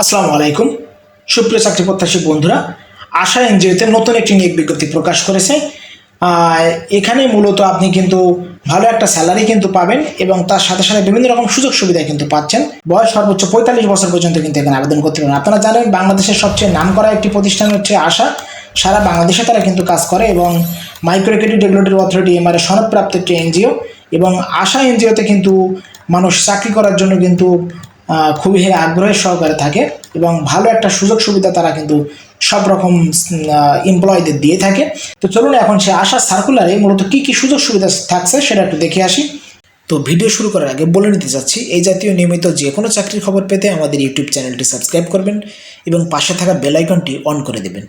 আসসালামু আলাইকুম। সুপ্রিয় চাকরি প্রত্যাশী বন্ধুরা, আশা এনজিওতে নতুন একটি নিয়োগ বিজ্ঞপ্তি প্রকাশ করেছে। এখানে মূলত আপনি কিন্তু ভালো একটা স্যালারি কিন্তু পাবেন এবং তার সাথে সাথে বিভিন্ন রকম সুযোগ সুবিধা কিন্তু পাচ্ছেন। বয়স সর্বোচ্চ পঁয়তাল্লিশ বছর পর্যন্ত কিন্তু এখানে আবেদন করতে পারেন আপনারা জানেন, বাংলাদেশের সবচেয়ে নামকরা একটি প্রতিষ্ঠান হচ্ছে আশা। সারা বাংলাদেশে তারা কিন্তু কাজ করে এবং micro credit regulatory authority MR সনদপ্রাপ্ত একটি এনজিও। এবং আশা এনজিওতে কিন্তু মানুষ চাকরি করার জন্য কিন্তু খুবই আগ্রহের সহকারে থাকে এবং ভালো একটা সুযোগ সুবিধা তারা কিন্তু সব রকম এমপ্লয়ীদের দিয়ে থাকে। তো চলুন এখন সে আশা সার্কুলারে মূলত কী কী সুযোগ সুবিধা থাকছে সেটা একটু দেখে আসি। তো ভিডিও শুরু করার আগে বলে নিতে চাচ্ছি, এই জাতীয় নিয়মিত যে কোনো চাকরির খবর পেতে আমাদের ইউটিউব চ্যানেলটি সাবস্ক্রাইব করবেন এবং পাশে থাকা বেল আইকনটি অন করে দেবেন।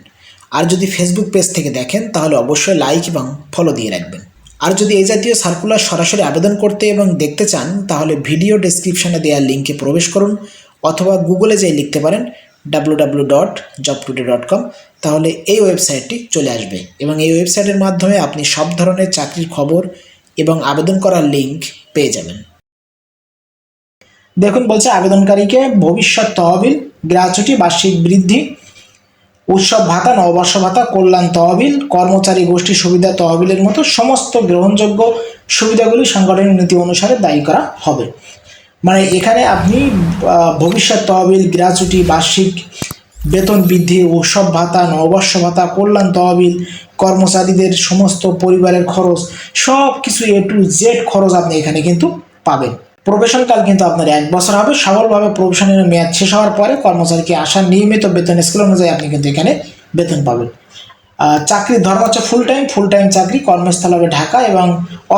আর যদি ফেসবুক পেজ থেকে দেখেন, তাহলে অবশ্যই লাইক এবং ফলো দিয়ে রাখবেন। আর যদি এই জাতীয় সার্কুলার সরাসরি আবেদন করতে এবং দেখতে চান, তাহলে ভিডিও ডেসক্রিপশনে দেওয়া লিঙ্কে প্রবেশ করুন অথবা গুগলে যেয়ে লিখতে পারেন W dot job dot com তাহলে এই ওয়েবসাইটটি চলে আসবে। এবং এই ওয়েবসাইটের মাধ্যমে আপনি সব ধরনের চাকরির খবর এবং আবেদন করার লিঙ্ক পেয়ে যাবেন। দেখুন, বলছে আবেদনকারীকে ভবিষ্যৎ তহবিল, গ্রাচুটি, বার্ষিক বৃদ্ধি উৎসব ভাতা, নববর্ষ ভাতা, কল্যাণ তহবিল, কর্মচারী গোষ্ঠী সুবিধা তহবিলের মতো সমস্ত গ্রহণযোগ্য সুবিধাগুলি সাংগঠনিক নীতি অনুসারে দায়ী করা হবে। মানে এখানে আপনি ভবিষ্যৎ তহবিল, গ্রাচুটি, বার্ষিক বেতন বৃদ্ধি, উৎসব ভাতা, নববর্ষ ভাতা, কল্যাণ তহবিল, কর্মচারীদের সমস্ত পরিবারের খরচ সব কিছু এ টু জেড খরচ আপনি এখানে কিন্তু পাবেন। প্রবেশনকাল কিন্তু আপনার এক বছর হবে। সফলভাবে প্রবেশনের মেয়াদ শেষ হওয়ার পরে কর্মচারীকে আসার নিয়মিত বেতন স্কেল অনুযায়ী আপনি কিন্তু এখানে বেতন পাবেন। চাকরির ধর্ম হচ্ছে ফুল টাইম ফুল টাইম চাকরি কর্মস্থল হবে ঢাকা এবং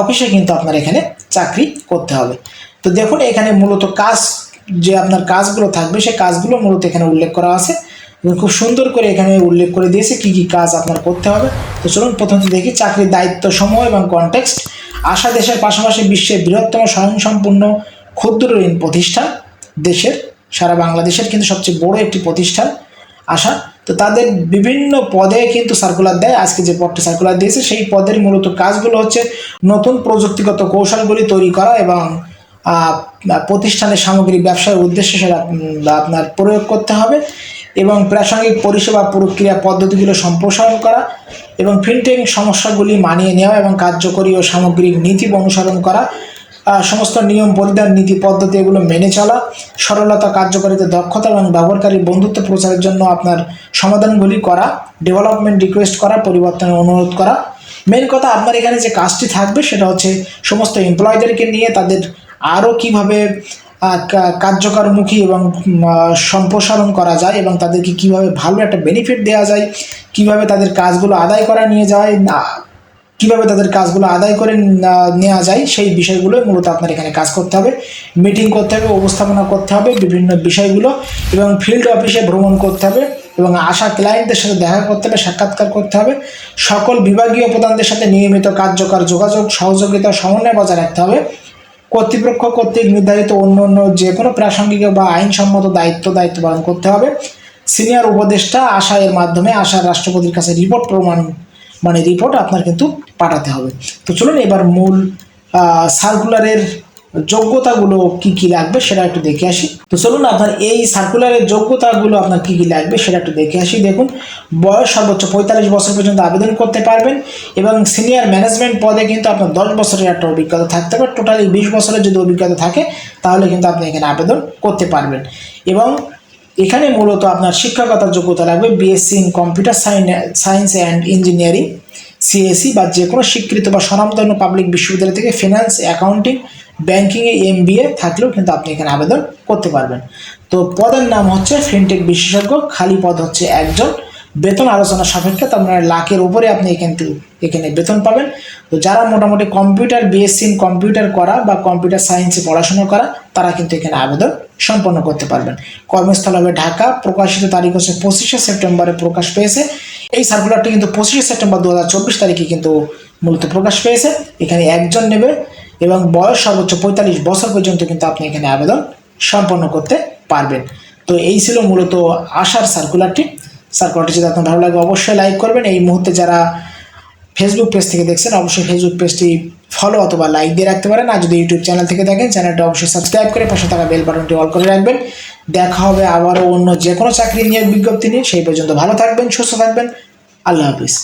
অফিসে কিন্তু আপনার এখানে চাকরি করতে হবে। তো দেখুন, এখানে মূলত কাজ, যে আপনার কাজগুলো থাকবে, সেই কাজগুলো মূলত এখানে উল্লেখ করা আছে। এবং খুব সুন্দর করে এখানে উল্লেখ করে দিয়েছে কি কি কাজ আপনার করতে হবে। তো চলুন, প্রথমত দেখি চাকরির দায়িত্ব সমূহ এবং কনটেক্সট আশা দেশের পাশাপাশি বিশ্বের বৃহত্তম স্বয়ংসম্পূর্ণ ক্ষুদ্র ঋণ প্রতিষ্ঠান দেশের, সারা বাংলাদেশের কিন্তু সবচেয়ে বড় একটি প্রতিষ্ঠান আশা। তো তাদের বিভিন্ন পদে কিন্তু সার্কুলার দেয়। আজকে যে পদটি সার্কুলার দিয়েছে, সেই পদের মূলত কাজগুলো হচ্ছে নতুন প্রযুক্তিগত কৌশলগুলি তৈরি করা এবং প্রতিষ্ঠানের সামগ্রিক ব্যবসার উদ্দেশ্যে সেটা আপনার প্রয়োগ করতে হবে। এবং প্রাসঙ্গিক পরিষেবা প্রক্রিয়া পদ্ধতিগুলো সম্প্রসারণ করা এবং ফিনটেক সমস্যাগুলি মানিয়ে নেওয়া এবং কার্যকরী ও সামগ্রিক নীতি অনুসরণ করা সমস্ত নিয়ম পরিধান নীতি পদ্ধতি এগুলো মেনে চলা, সরলতা, কার্যকারিতা, দক্ষতা এবং ব্যবহারকারী বন্ধুত্ব প্রচারের জন্য আপনার সমাধানগুলি করা ডেভেলপমেন্ট রিকোয়েস্ট করা, পরিবর্তনের অনুরোধ করা। মেন কথা আপনার এখানে যে কাজটি থাকবে সেটা হচ্ছে সমস্ত এমপ্লয়ীদেরকে নিয়ে তাদের আরও কীভাবে কার্যকরমুখী এবং সম্প্রসারণ করা যায় এবং তাদেরকে কীভাবে ভালো একটা বেনিফিট দেওয়া যায়, কীভাবে তাদের কাজগুলো আদায় করা নিয়ে যায়, না, কীভাবে তাদের কাজগুলো আদায় করে নেওয়া যায়, সেই বিষয়গুলো মূলত আপনার এখানে কাজ করতে হবে। মিটিং করতে হবে, উপস্থাপনা করতে হবে, বিভিন্ন বিষয়গুলো এবং ফিল্ড অফিসে ভ্রমণ করতে হবে এবং আশা ক্লায়েন্টদের সাথে দেখা করতে হবে, সাক্ষাৎকার করতে হবে। সকল বিভাগীয় প্রধানদের সাথে নিয়মিত কার্যকর যোগাযোগ, সহযোগিতা, সমন্বয় বজায় রাখতে হবে। কর্তৃপক্ষ কর্তৃক নির্ধারিত অন্য অন্য যে কোনো প্রাসঙ্গিক বা আইনসম্মত দায়িত্ব দায়িত্ব পালন করতে হবে। সিনিয়র উপদেষ্টা আশা এর মাধ্যমে আশা রাষ্ট্রপতির কাছে রিপোর্ট প্রমাণ মানে রিপোর্ট আপনার কিন্তু পাঠাতে হবে। তো চলুন এবার মূল সার্কুলারের যোগ্যতাগুলো কি কি লাগবে সেটা একটু দেখে আসি। তো চলুন আপনার এই সার্কুলারের যোগ্যতাগুলো আপনার কি কি লাগবে সেটা একটু দেখে আসি। দেখুন, বয়স সর্বোচ্চ পঁয়তাল্লিশ বছর পর্যন্ত আবেদন করতে পারবেন এবং সিনিয়র ম্যানেজমেন্ট পদে কিন্তু আপনার দশ বছরের একটা অভিজ্ঞতা থাকতে হবে টোটালি বিশ বছরের যদি অভিজ্ঞতা থাকে, তাহলে কিন্তু আপনি এখানে আবেদন করতে পারবেন। এবং এখানে মূলত আপনার শিক্ষাগত যোগ্যতা লাগবে BSc in computer science and engineering CSC বা যে কোনো স্বীকৃত বা স্বনামধন্য পাবলিক বিশ্ববিদ্যালয় থেকে ফিনান্স অ্যাকাউন্টিং ব্যাঙ্কিংয়ে এম বি এ থাকলেও কিন্তু আপনি এখানে আবেদন করতে পারবেন। তো পদের নাম হচ্ছে ফিনটেক বিশেষজ্ঞ, খালি পদ হচ্ছে একজন। বেতন আলোচনা সাপেক্ষে তো আপনার লাখের উপরে আপনি কিন্তু এখানে বেতন পাবেন। তো যারা মোটামুটি কম্পিউটার বিএসসি ইন কম্পিউটার করা বা কম্পিউটার সায়েন্সে পড়াশোনা করা, তারা কিন্তু এখানে আবেদন সম্পন্ন করতে পারবেন। কর্মস্থল হবে ঢাকা, প্রকাশিত তারিখ হচ্ছে পঁচিশে সেপ্টেম্বরে প্রকাশ পেয়েছে। এই সার্কুলারটি কিন্তু পঁচিশে সেপ্টেম্বর দু হাজার চব্বিশ তারিখে কিন্তু মূলত প্রকাশ পেয়েছে। এখানে একজন নেবে এবং বয়স সর্বোচ্চ পঁয়তাল্লিশ বছর পর্যন্ত কিন্তু আপনি এখানে আবেদন সম্পন্ন করতে পারবেন। তো এই ছিল মূলত আশার সার্কুলারটি সার্কুলারটি যদি আপনার ভালো লাগে, অবশ্যই লাইক করবেন। এই মুহূর্তে যারা ফেসবুক পেজ থেকে দেখছেন, অবশ্যই ফেসবুক পেজটি ফলো অথবা লাইক দিয়ে রাখতে পারেন। আর যদি ইউটিউব চ্যানেল থেকে দেখেন চ্যানেলটা অবশ্যই সাবস্ক্রাইব করে পাশে থাকা বেল বাটনটি অল করে রাখবেন। দেখা হবে আবারও অন্য যে কোনো চাকরি নিয়োগ বিজ্ঞপ্তি নিয়ে। সেই পর্যন্ত ভালো থাকবেন, সুস্থ থাকবেন। আল্লাহ হাফিজ।